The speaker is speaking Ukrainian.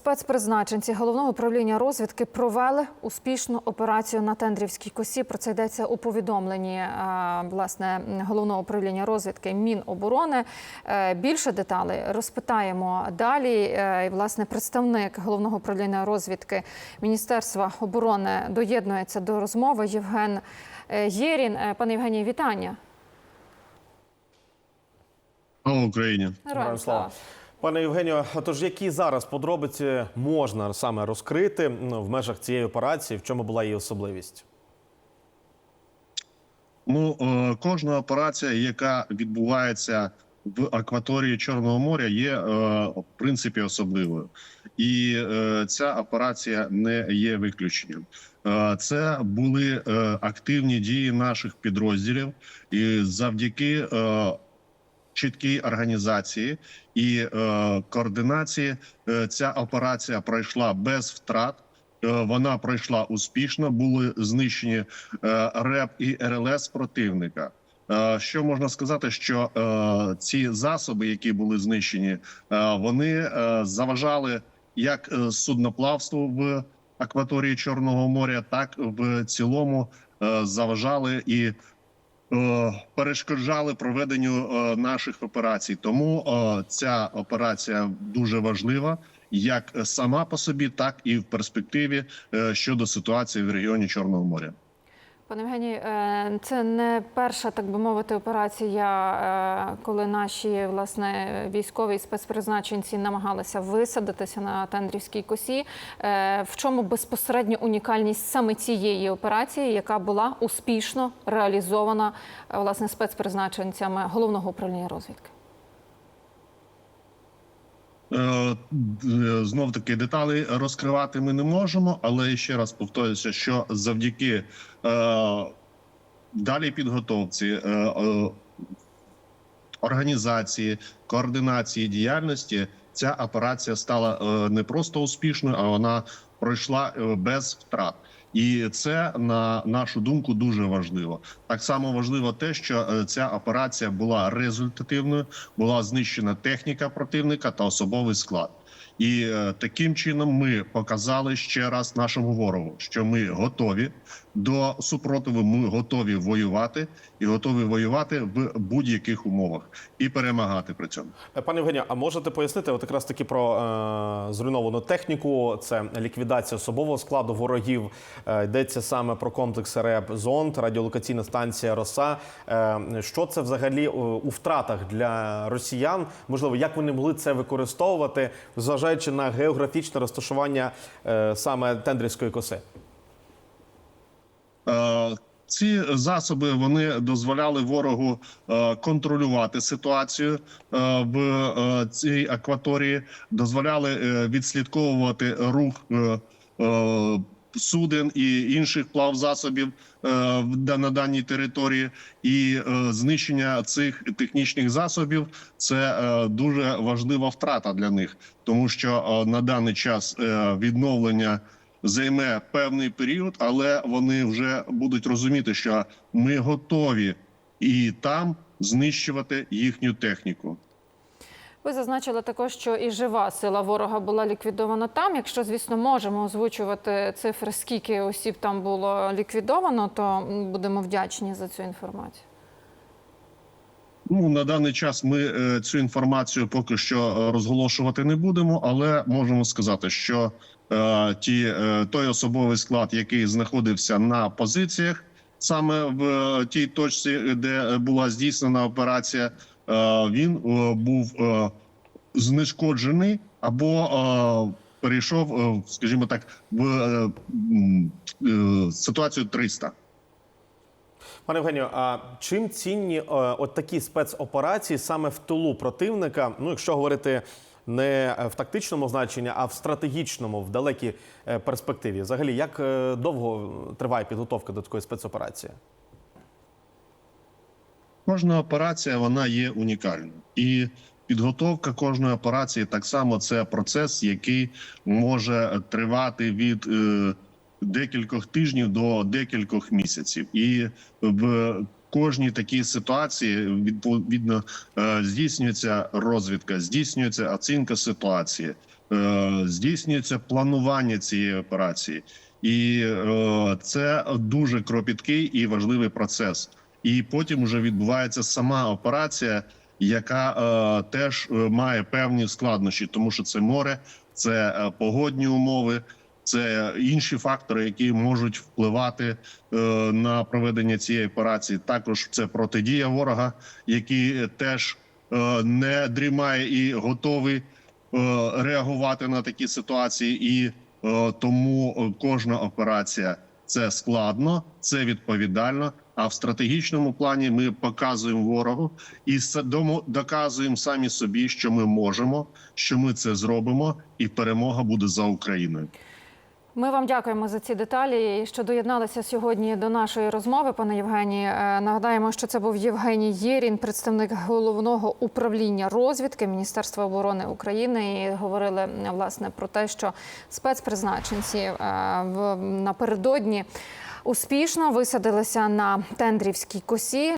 Спецпризначенці головного управління розвідки провели успішну операцію на Тендрівській косі. Про це йдеться у повідомленні е, власне головного управління розвідки Міноборони. Е, Більше деталей розпитаємо далі. Е, власне, представник головного управління розвідки Міністерства оборони доєднується до розмови. Євген Єрін. Пане Євгенію, вітання. Україні. Героям слава. Пане Євгенію, отож, які зараз подробиці можна саме розкрити ну, в межах цієї операції? В чому була її особливість? Ну е, кожна операція, яка відбувається в акваторії Чорного моря, є е, в принципі особливою, і е, ця операція не є виключенням. Це були активні дії наших підрозділів, і завдяки чіткій організації і е, координації е, ця операція пройшла без втрат. Е, Вона пройшла успішно. Були знищені е, РЕП і РЛС противника. Е, Що можна сказати, що ці засоби, які були знищені, вони заважали як судноплавству в акваторії Чорного моря, так в цілому заважали і перешкоджали проведенню е, наших операцій. Тому е, ця операція дуже важлива. Як сама по собі, так і в перспективі е, щодо ситуації в регіоні Чорного моря. Пане Євгеній, е, це не перша, так би мовити, операція, е, коли наші власне військові спецпризначенці намагалися висадитися на Тендрівській косі. Е, В чому безпосередньо унікальність саме цієї операції, яка була успішно реалізована власне спецпризначенцями головного управління розвідки? Знов таки деталі розкривати ми не можемо, але ще раз повторюся, що завдяки е, далі підготовці, е, е, організації, координації діяльності, ця операція стала е, не просто успішною, а вона пройшла е, без втрат. І це на нашу думку дуже важливо. Так само важливо те, що е, ця операція була результативною, була знищена техніка противника та особовий склад. І е, таким чином ми показали ще раз нашому ворогу, що ми готові до супротиву. Ми готові воювати і готові воювати в будь-яких умовах і перемагати при цьому. Пане Євгенію, а можете пояснити от якраз таки про е, зруйновану техніку? Це ліквідація особового складу ворогів. Е, йдеться саме про комплекс РЕП зонд, радіолокаційна станція Роса. Е, що це взагалі е, у втратах для росіян? Можливо, як вони могли це використовувати, зважаючи на географічне розташування е, саме Тендрівської коси? Е, Ці засоби вони дозволяли ворогу е, контролювати ситуацію е, в цій акваторії, дозволяли відслідковувати рух суден і інших плавзасобів е, в- да- на даній території, і знищення цих технічних засобів це дуже важлива втрата для них, тому що на даний час відновлення займе певний період, але вони вже будуть розуміти, що ми готові і там знищувати їхню техніку. Ви зазначили також, що і жива сила ворога була ліквідована там. Якщо, звісно, можемо озвучувати цифри, скільки осіб там було ліквідовано, то будемо вдячні за цю інформацію. Ну на даний час ми е, цю інформацію поки що е, розголошувати не будемо, але можемо сказати, що е, ті той особовий склад, який знаходився на позиціях, саме в тій точці, де була здійснена операція, він був знешкоджений або перейшов, скажімо так, в ситуацію 300. Пане Євгенію, а чим цінні е, от такі спецоперації саме в тилу противника? Ну, якщо говорити не в тактичному значенні, а в стратегічному, в далекій е, перспективі. Взагалі, як е, довго триває підготовка до такої спецоперації? Кожна операція вона є унікальною, і підготовка кожної операції так само це процес, який може тривати від декількох тижнів до декількох місяців, і в кожній такій ситуації відповідно е, здійснюється розвідка, здійснюється оцінка ситуації. е, здійснюється планування цієї операції, і е, це дуже кропіткий і важливий процес. І потім вже відбувається сама операція, яка е, теж має певні складнощі, тому що це море, це погодні умови, це інші фактори, які можуть впливати е, на проведення цієї операції. Також це протидія ворога, який теж е, не дрімає і готовий е, реагувати на такі ситуації, і е, тому кожна операція це складно, це відповідально. А в стратегічному плані ми показуємо ворогу і доказуємо самі собі, що ми можемо, що ми це зробимо, і перемога буде за Україною. Ми вам дякуємо за ці деталі, що доєдналися сьогодні до нашої розмови, пане Євгенії. Е, Нагадаємо, що це був Євгеній Єрін, представник головного управління розвідки Міністерства оборони України. І говорили власне про те, що спецпризначенці е, напередодні успішно висадилися на тендрівській косі.